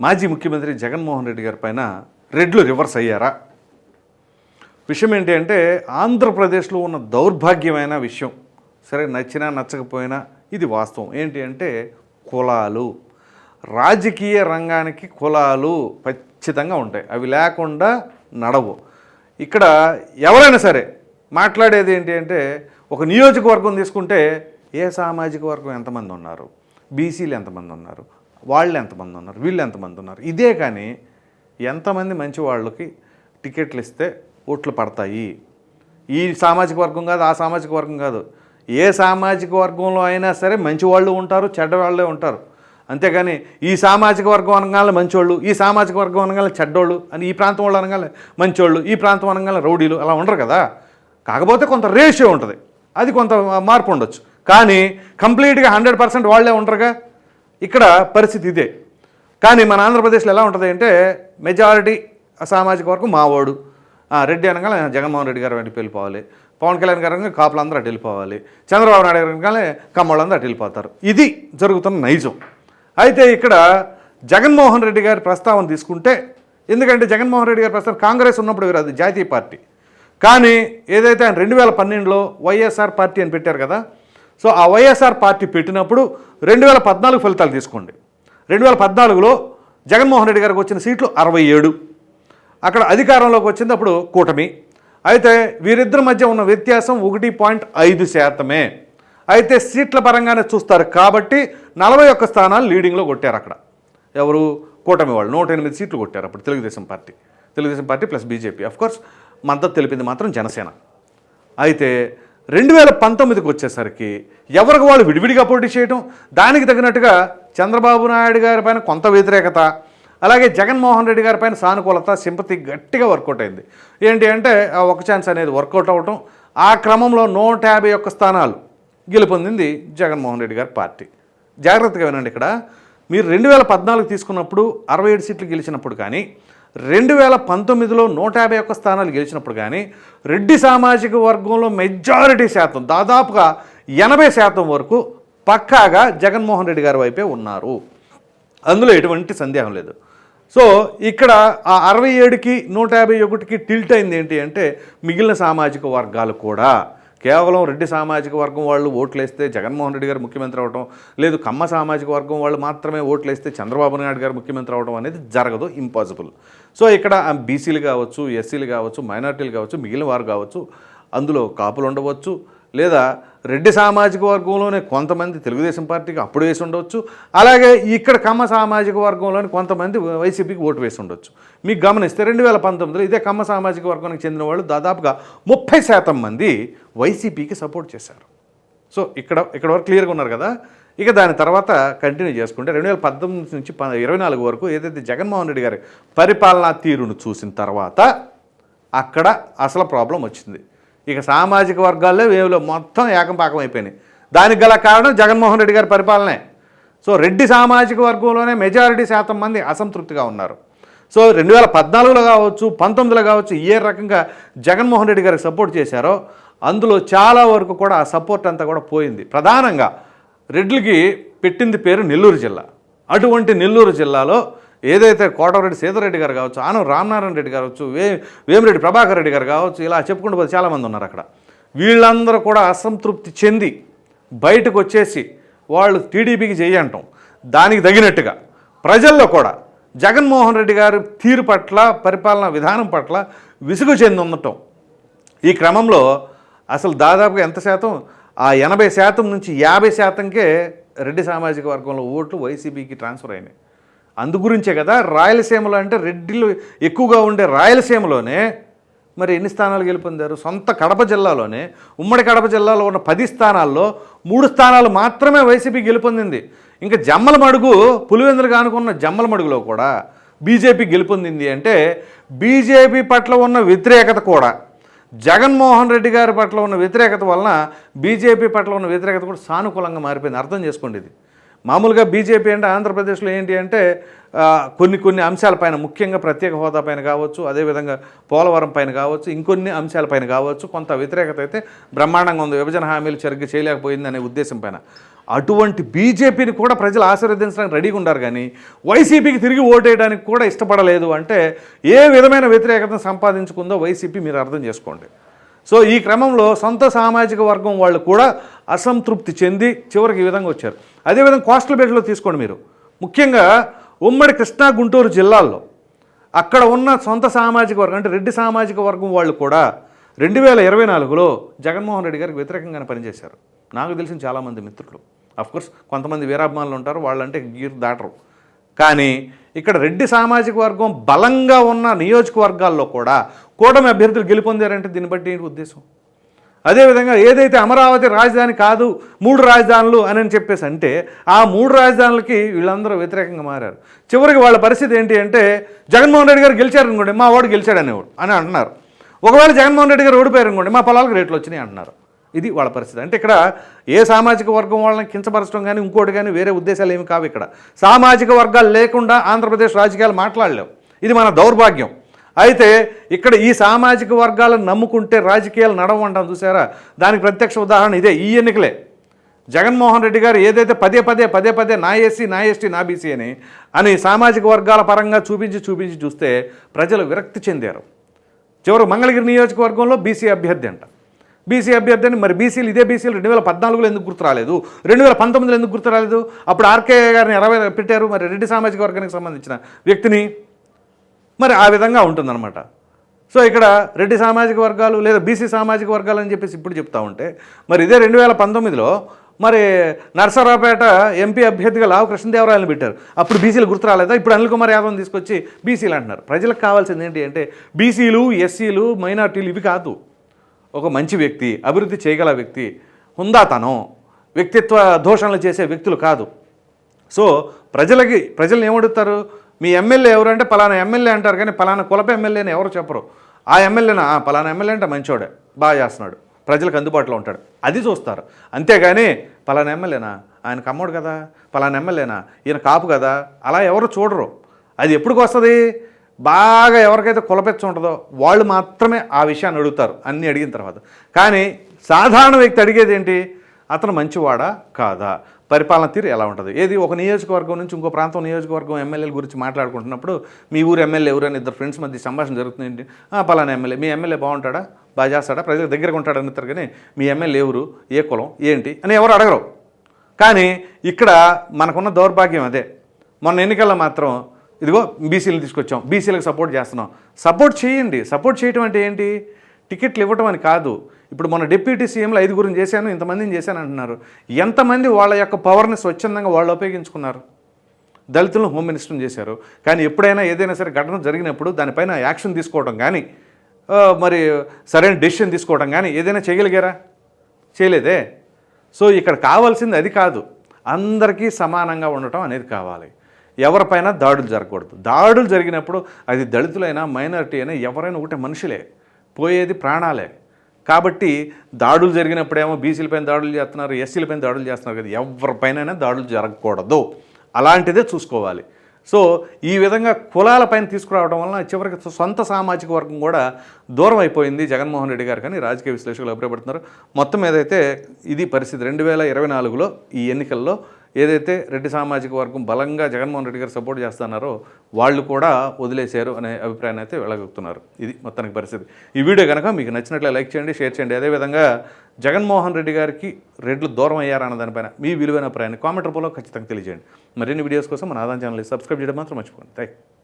మాజీ ముఖ్యమంత్రి జగన్మోహన్ రెడ్డి గారి పైన రెడ్లు రివర్స్ అయ్యారా? విషయం ఏంటి అంటే ఆంధ్రప్రదేశ్లో ఉన్న దౌర్భాగ్యమైన విషయం. సరే నచ్చినా నచ్చకపోయినా ఇది వాస్తవం. ఏంటి అంటే కులాలు. రాజకీయ రంగానికి కులాలు ఖచ్చితంగా ఉంటాయి. అవి లేకుండా నడవు. ఇక్కడ ఎవరైనా సరే మాట్లాడేది ఏంటి అంటే ఒక నియోజకవర్గం తీసుకుంటే ఏ సామాజిక వర్గం ఎంతమంది ఉన్నారు? బీసీలు ఎంతమంది ఉన్నారు? వాళ్ళు ఎంతమంది ఉన్నారు? వీళ్ళు ఎంతమంది ఉన్నారు? ఇదే కానీ ఎంతమంది మంచి వాళ్ళకి టికెట్లు ఇస్తే ఓట్లు పడతాయి? ఈ సామాజిక వర్గం కాదు ఆ సామాజిక వర్గం కాదు. ఏ సామాజిక వర్గంలో అయినా సరే మంచి వాళ్ళు ఉంటారు చెడ్డవాళ్ళే ఉంటారు. అంతేగాని ఈ సామాజిక వర్గం అనగానే మంచోళ్ళు ఈ సామాజిక వర్గం అనగానే చెడ్డోళ్ళు అని ఈ ప్రాంతం వాళ్ళు అనగానే మంచోళ్ళు ఈ ప్రాంతం అనగానే రౌడీలు అలా ఉండరు కదా? కాకపోతే కొంత రేషియో ఉంటుంది. అది కొంత మార్పు ఉండొచ్చు. కానీ కంప్లీట్గా హండ్రెడ్ పర్సెంట్ వాళ్ళే ఉంటారుగా ఇక్కడ పరిస్థితి ఇదే. కానీ మన ఆంధ్రప్రదేశ్లో ఎలా ఉంటుంది అంటే మెజారిటీ సామాజిక వర్గం మావోడు. రెడ్డి అనగానే జగన్మోహన్ రెడ్డి గారు వెంట వెళ్ళిపోవాలి. పవన్ కళ్యాణ్ గారు అనగా కాపులందరూ అటు వెళ్ళిపోవాలి. చంద్రబాబు నాయుడు గారు అనగానే కమ్మోళ్ళందరూ అటు వెళ్ళిపోతారు. ఇది జరుగుతున్న నైజం. అయితే ఇక్కడ జగన్మోహన్ రెడ్డి గారి ప్రస్తావన తీసుకుంటే ఎందుకంటే జగన్మోహన్ రెడ్డి గారి ప్రస్తావన కాంగ్రెస్ ఉన్నప్పుడు వేరు అది జాతీయ పార్టీ. కానీ ఏదైతే ఆయన రెండు వేల పన్నెండులో వైఎస్ఆర్ పార్టీ అని పెట్టారు కదా సో ఆ వైఎస్ఆర్ పార్టీ పెట్టినప్పుడు రెండు వేల పద్నాలుగు ఫలితాలు తీసుకోండి. రెండు వేల పద్నాలుగులో జగన్మోహన్ రెడ్డి గారికి వచ్చిన సీట్లు అరవై ఏడు. అక్కడ అధికారంలోకి వచ్చింది అప్పుడు కూటమి. అయితే వీరిద్దరి మధ్య ఉన్న వ్యత్యాసం ఒకటి పాయింట్ ఐదు శాతమే. అయితే సీట్ల పరంగానే చూస్తారు కాబట్టి నలభై ఒక్క స్థానాలు లీడింగ్లో కొట్టారు అక్కడ. ఎవరు? కూటమి వాళ్ళు. నూట ఎనిమిది సీట్లు కొట్టారు అప్పుడు Telugu Desam party. Telugu Desam party plus BJP. Of course మద్దతు తెలిపింది మాత్రం జనసేన. అయితే రెండు వేల పంతొమ్మిదికి వచ్చేసరికి ఎవరికి వాళ్ళు విడివిడిగా పోటీ చేయడం దానికి తగినట్టుగా చంద్రబాబు నాయుడు గారి పైన కొంత వ్యతిరేకత అలాగే జగన్మోహన్ రెడ్డి గారి పైన సానుకూలత సింపతి గట్టిగా వర్కౌట్ అయింది. ఏంటి అంటే ఆ ఒక ఛాన్స్ అనేది వర్కౌట్ అవ్వటం ఆ క్రమంలో నూట యాభై ఒక్క స్థానాలు గెలుపొందింది జగన్మోహన్ రెడ్డి గారి పార్టీ. జాగ్రత్తగా వినండి ఇక్కడ. మీరు రెండు వేల పద్నాలుగు తీసుకున్నప్పుడు అరవై ఏడు సీట్లు గెలిచినప్పుడు కానీ రెండు వేల పంతొమ్మిదిలో నూట యాభై ఒక్క స్థానాలు గెలిచినప్పుడు కానీ రెడ్డి సామాజిక వర్గంలో మెజారిటీ శాతం దాదాపుగా ఎనభై శాతం వరకు పక్కాగా జగన్మోహన్ రెడ్డి గారి వైపే ఉన్నారు. అందులో ఎటువంటి సందేహం లేదు. సో ఇక్కడ ఆ అరవై ఏడుకి నూట యాభై ఒకటికి టిల్ట్ అయింది ఏంటి అంటే మిగిలిన సామాజిక వర్గాలు కూడా. కేవలం రెడ్డి సామాజిక వర్గం వాళ్ళు ఓట్లేస్తే జగన్మోహన్ రెడ్డి గారు ముఖ్యమంత్రి అవడం లేదు కమ్మ సామాజిక వర్గం వాళ్ళు మాత్రమే ఓట్లేస్తే చంద్రబాబు నాయుడు గారు ముఖ్యమంత్రి అవడం అనేది జరగదు ఇంపాసిబుల్ సో ఇక్కడ బీసీలు కావచ్చు ఎస్సీలు కావచ్చు మైనార్టీలు కావచ్చు మిగిలిన వారు కావచ్చు అందులో కాపులు ఉండవచ్చు లేదా రెడ్డి సామాజిక వర్గంలోనే కొంతమంది తెలుగుదేశం పార్టీకి అప్పుడు వేసి ఉండవచ్చు అలాగే ఇక్కడ కమ్మ సామాజిక వర్గంలోని కొంతమంది వైసీపీకి ఓటు వేసి ఉండొచ్చు. మీకు గమనిస్తే రెండు వేల పంతొమ్మిదిలో ఇదే కమ్మ సామాజిక వర్గానికి చెందిన వాళ్ళు దాదాపుగా ముప్పై శాతం మంది వైసీపీకి సపోర్ట్ చేశారు. సో ఇక్కడ ఇక్కడ వరకు క్లియర్గా ఉన్నారు కదా? ఇక దాని తర్వాత కంటిన్యూ చేసుకుంటే రెండు వేల పద్దెనిమిది నుంచి ప- ఇరవై నాలుగు వరకు ఏదైతే జగన్మోహన్ రెడ్డి గారి పరిపాలనా తీరును చూసిన తర్వాత అక్కడ అసలు ప్రాబ్లం వచ్చింది. ఇక సామాజిక వర్గాల్లో వేవులో మొత్తం ఏకంపాకం అయిపోయినాయి. దానికి గల కారణం జగన్మోహన్ రెడ్డి గారి పరిపాలనే. సో రెడ్డి సామాజిక వర్గంలోనే మెజారిటీ శాతం మంది అసంతృప్తిగా ఉన్నారు. సో రెండు వేల పద్నాలుగులో కావచ్చు పంతొమ్మిదిలో కావచ్చు ఏ రకంగా జగన్మోహన్ రెడ్డి గారికి సపోర్ట్ చేశారో అందులో చాలా వరకు కూడా ఆ సపోర్ట్ అంతా కూడా పోయింది. ప్రధానంగా రెడ్లకి పెట్టింది పేరు నెల్లూరు జిల్లా. అటువంటి నెల్లూరు జిల్లాలో ఏదైతే కోటరెడ్డి సీతారెడ్డి గారు కావచ్చు ఆనం రామనారాయణ రెడ్డి గారు కావచ్చు వే వేమిరెడ్డి ప్రభాకర్ రెడ్డి గారు కావచ్చు ఇలా చెప్పుకుంటూ పోతే చాలామంది ఉన్నారు అక్కడ. వీళ్ళందరూ కూడా అసంతృప్తి చెంది బయటకు వచ్చేసి వాళ్ళు టీడీపీకి చేయంటాం దానికి తగినట్టుగా ప్రజల్లో కూడా జగన్మోహన్ రెడ్డి గారు తీరు పట్ల పరిపాలనా విధానం పట్ల విసుగు చెంది ఉండటం. ఈ క్రమంలో అసలు దాదాపుగా ఎంత శాతం? ఆ ఎనభై శాతం నుంచి యాభై శాతంకే రెడ్డి సామాజిక వర్గంలో ఓట్లు వైసీపీకి ట్రాన్స్ఫర్ అయినాయి. అందు గురించే కదా రాయలసీమలో అంటే రెడ్డిలు ఎక్కువగా ఉండే రాయలసీమలోనే మరి ఎన్ని స్థానాలు గెలుపొందారు? సొంత కడప జిల్లాలోనే ఉమ్మడి కడప జిల్లాలో ఉన్న పది స్థానాల్లో మూడు స్థానాలు మాత్రమే వైసీపీ గెలుపొందింది. ఇంకా జమ్మల మడుగు పులివెందులుగా అనుకున్న జమ్మల మడుగులో కూడా బీజేపీ గెలుపొందింది అంటే బీజేపీ పట్ల ఉన్న వ్యతిరేకత కూడా జగన్మోహన్ రెడ్డి గారి పట్ల ఉన్న వ్యతిరేకత వలన బీజేపీ పట్ల ఉన్న వ్యతిరేకత కూడా సానుకూలంగా మారిపోయింది. అర్థం చేసుకోండి ఇది. మామూలుగా బీజేపీ అంటే ఆంధ్రప్రదేశ్లో ఏంటి అంటే కొన్ని కొన్ని అంశాలపైన ముఖ్యంగా ప్రత్యేక హోదా పైన కావచ్చు అదేవిధంగా పోలవరం పైన కావచ్చు ఇంకొన్ని అంశాలపైన కావచ్చు కొంత వ్యతిరేకత అయితే బ్రహ్మాండంగా ఉంది. విభజన హామీలు సరిగ్గా చేయలేకపోయింది అనే ఉద్దేశం పైన. అటువంటి బీజేపీని కూడా ప్రజలు ఆశీర్వదించడానికి రెడీగా ఉన్నారు కానీ వైసీపీకి తిరిగి ఓటేయడానికి కూడా ఇష్టపడలేదు అంటే ఏ విధమైన వ్యతిరేకతను సంపాదించుకుందో వైసీపీ మీరు అర్థం చేసుకోండి. సో ఈ క్రమంలో సొంత సామాజిక వర్గం వాళ్ళు కూడా అసంతృప్తి చెంది చివరికి ఈ విధంగా వచ్చారు. అదేవిధంగా కోస్టల్ బెల్ట్లో తీసుకోండి మీరు. ముఖ్యంగా ఉమ్మడి కృష్ణా గుంటూరు జిల్లాల్లో అక్కడ ఉన్న సొంత సామాజిక వర్గం అంటే రెడ్డి సామాజిక వర్గం వాళ్ళు కూడా రెండు వేల ఇరవై నాలుగులో జగన్మోహన్ రెడ్డి గారికి వ్యతిరేకంగానే పనిచేశారు. నాకు తెలిసిన చాలామంది మిత్రులు. అఫ్కోర్స్ కొంతమంది వీరాభిమానులు ఉంటారు వాళ్ళంటే గీర్ దాటరు. కానీ ఇక్కడ రెడ్డి సామాజిక వర్గం బలంగా ఉన్న నియోజకవర్గాల్లో కూడా కూటమి అభ్యర్థులు గెలుపొందారంటే దీన్ని బట్టి ఏంటి ఉద్దేశం? అదేవిధంగా ఏదైతే అమరావతి రాజధాని కాదు మూడు రాజధానులు అని అని చెప్పేసి అంటే ఆ మూడు రాజధానులకి వీళ్ళందరూ వ్యతిరేకంగా మారారు. చివరికి వాళ్ళ పరిస్థితి ఏంటి అంటే జగన్మోహన్ రెడ్డి గారు గెలిచారు అనుకోండి మా వాడు గెలిచాడు అనేవాడు అని అంటున్నారు. ఒకవేళ జగన్మోహన్ రెడ్డి గారు ఓడిపోయారు అనుకోండి మా పొలాలకు రేట్లు వచ్చినాయి అంటున్నారు. ఇది వాళ్ళ పరిస్థితి. అంటే ఇక్కడ ఏ సామాజిక వర్గం వాళ్ళని కించపరచడం కానీ ఇంకోటి కానీ వేరే ఉద్దేశాలు ఏమి కావు ఇక్కడ. సామాజిక వర్గాలు లేకుండా ఆంధ్రప్రదేశ్ రాజకీయాలు మాట్లాడలేవు. ఇది మన దౌర్భాగ్యం. అయితే ఇక్కడ ఈ సామాజిక వర్గాలను నమ్ముకుంటే రాజకీయాలు నడవంటాం చూసారా? దానికి ప్రత్యక్ష ఉదాహరణ ఇదే ఈ ఎన్నికలే. జగన్మోహన్ రెడ్డి గారు ఏదైతే పదే పదే పదే పదే నా ఎస్సీ నా ఎస్టీ నా బీసీ అని అని సామాజిక వర్గాల పరంగా చూపించి చూపించి చూస్తే ప్రజలు విరక్తి చెందారు. చివరు మంగళగిరి నియోజకవర్గంలో బీసీ అభ్యర్థి అంట. బీసీ అభ్యర్థి అని మరి బీసీలు ఇదే బీసీలు రెండు వేల పద్నాలుగులో ఎందుకు గుర్తు రాలేదు రెండు వేల పంతొమ్మిదిలో ఎందుకు గుర్తు రాలేదు అప్పుడు ఆర్కే గారిని ఎరవై పెట్టారు మరి రెడ్డి సామాజిక వర్గానికి సంబంధించిన వ్యక్తిని. మరి ఆ విధంగా ఉంటుందన్నమాట. సో ఇక్కడ రెడ్డి సామాజిక వర్గాలు లేదా బీసీ సామాజిక వర్గాలు అని చెప్పేసి ఇప్పుడు చెప్తా ఉంటే మరి ఇదే రెండు వేల పంతొమ్మిదిలో మరి నరసరావుపేట ఎంపీ అభ్యర్థిగా లావు కృష్ణదేవరాయలను పెట్టారు. అప్పుడు బీసీలు గుర్తు రాలేదా? ఇప్పుడు అనిల్ కుమార్ యాదవ్ని తీసుకొచ్చి బీసీలు అంటున్నారు. ప్రజలకు కావాల్సింది ఏంటి అంటే బీసీలు ఎస్సీలు మైనార్టీలు ఇవి కాదు. ఒక మంచి వ్యక్తి అభివృద్ధి చేయగల వ్యక్తి హుందాతనం వ్యక్తిత్వ దోషణలు చేసే వ్యక్తులు కాదు. సో ప్రజలకి ప్రజల్ని ఏమడుగుతారు? మీ ఎమ్మెల్యే ఎవరు అంటే పలానా ఎమ్మెల్యే అంటారు కానీ పలానా కులప ఎమ్మెల్యేని ఎవరు చెప్పరు. ఆ ఎమ్మెల్యేనా? పలానా ఎమ్మెల్యే అంటే మంచోడే బాగా చేస్తున్నాడు ప్రజలకు అందుబాటులో ఉంటాడు. అది చూస్తారు. అంతేగాని పలానా ఎమ్మెల్యేనా? ఆయన కమ్మోడు కదా పలానా ఎమ్మెల్యేనా? ఈయన కాపు కదా అలా ఎవరు చూడరు. అది ఎప్పటికి వస్తుంది? బాగా ఎవరికైతే కులపెచ్చ ఉంటుందో వాళ్ళు మాత్రమే ఆ విషయాన్ని అడుగుతారు అన్నీ అడిగిన తర్వాత. కానీ సాధారణ వ్యక్తి అడిగేది ఏంటి? అతను మంచివాడా? కాదా? పరిపాలన తీరు ఎలా ఉంటుంది? ఏది ఒక నియోజకవర్గం నుంచి ఇంకో ప్రాంతం నియోజకవర్గం ఎమ్మెల్యేల గురించి మాట్లాడుకుంటున్నప్పుడు మీ ఊరు ఎమ్మెల్యే ఎవరైనా ఇద్దరు ఫ్రెండ్స్ మధ్య సంభాషణ జరుగుతుంది పలానా ఎమ్మెల్యే మీ ఎమ్మెల్యే బాగుంటాడా? బాగా చేస్తాడా? ప్రజలకు దగ్గరగా ఉంటాడా? అంటారు కానీ మీ ఎమ్మెల్యే ఎవరు? ఏ కులం? ఏంటి? అని ఎవరు అడగరు. కానీ ఇక్కడ మనకున్న దౌర్భాగ్యం అదే. మొన్న ఎన్నికల్లో మాత్రం ఇదిగో బీసీలు తీసుకొచ్చాం బీసీలకు సపోర్ట్ చేస్తున్నాం. సపోర్ట్ చేయండి. సపోర్ట్ చేయటం అంటే ఏంటి? టికెట్లు ఇవ్వటం అని కాదు. ఇప్పుడు మన డిప్యూటీ సీఎంలు ఐదుగురిని చేశాను ఇంతమందిని చేశాను అంటున్నారు. ఎంతమంది వాళ్ళ యొక్క పవర్ని స్వచ్ఛందంగా వాళ్ళు ఉపయోగించుకున్నారు? దళితులను హోమ్ మినిస్టర్ని చేశారు. కానీ ఎప్పుడైనా ఏదైనా సరే ఘటన జరిగినప్పుడు దానిపైన యాక్షన్ తీసుకోవడం కానీ మరి సరైన డెసిషన్ తీసుకోవడం కానీ ఏదైనా చేయగలిగారా? చేయలేదే. సో ఇక్కడ కావాల్సింది అది కాదు. అందరికీ సమానంగా ఉండటం అనేది కావాలి. ఎవరిపైన దాడులు జరగకూడదు. దాడులు జరిగినప్పుడు అది దళితులైనా మైనారిటీ అయినా ఎవరైనా ఒకటే మనుషులే. పోయేది ప్రాణాలే. కాబట్టి దాడులు జరిగినప్పుడేమో బీసీలపైన దాడులు చేస్తున్నారు ఎస్సీలపైన దాడులు చేస్తున్నారు కదా ఎవరిపైన దాడులు జరగకూడదు. అలాంటిదే చూసుకోవాలి. సో ఈ విధంగా కులాలపైన తీసుకురావడం వలన చివరికి సొంత సామాజిక వర్గం కూడా దూరం అయిపోయింది జగన్మోహన్ రెడ్డి గారు. కానీ రాజకీయ విశ్లేషకులు అభిప్రాయపడుతున్నారు. మొత్తం ఏదైతే ఇది పరిస్థితి. రెండు వేల ఇరవై నాలుగులో ఈ ఎన్నికల్లో ఏదైతే రెడ్డి సామాజిక వర్గం బలంగా జగన్మోహన్ రెడ్డి గారు సపోర్ట్ చేస్తున్నారో వాళ్ళు కూడా వదిలేశారు అనే అభిప్రాయాన్ని అయితే వెళ్ళగొక్కుతున్నారు ఇది మొత్తానికి పరిస్థితి. ఈ వీడియో కనుక మీకు నచ్చినట్లే లైక్ చేయండి షేర్ చేయండి. అదేవిధంగా జగన్మోహన్ రెడ్డి గారికి రెడ్లు దూరం అయ్యారన్న దానిపైన మీ విలువైన అభిప్రాయాన్ని కామెంట్ రూపంలో ఖచ్చితంగా తెలియజేయండి. మరిన్ని వీడియోస్ కోసం మన ఆదాయం ఛానల్ని సబ్స్క్రైబ్ చేయడం మాత్రం మర్చిపోండి థ్యాంక్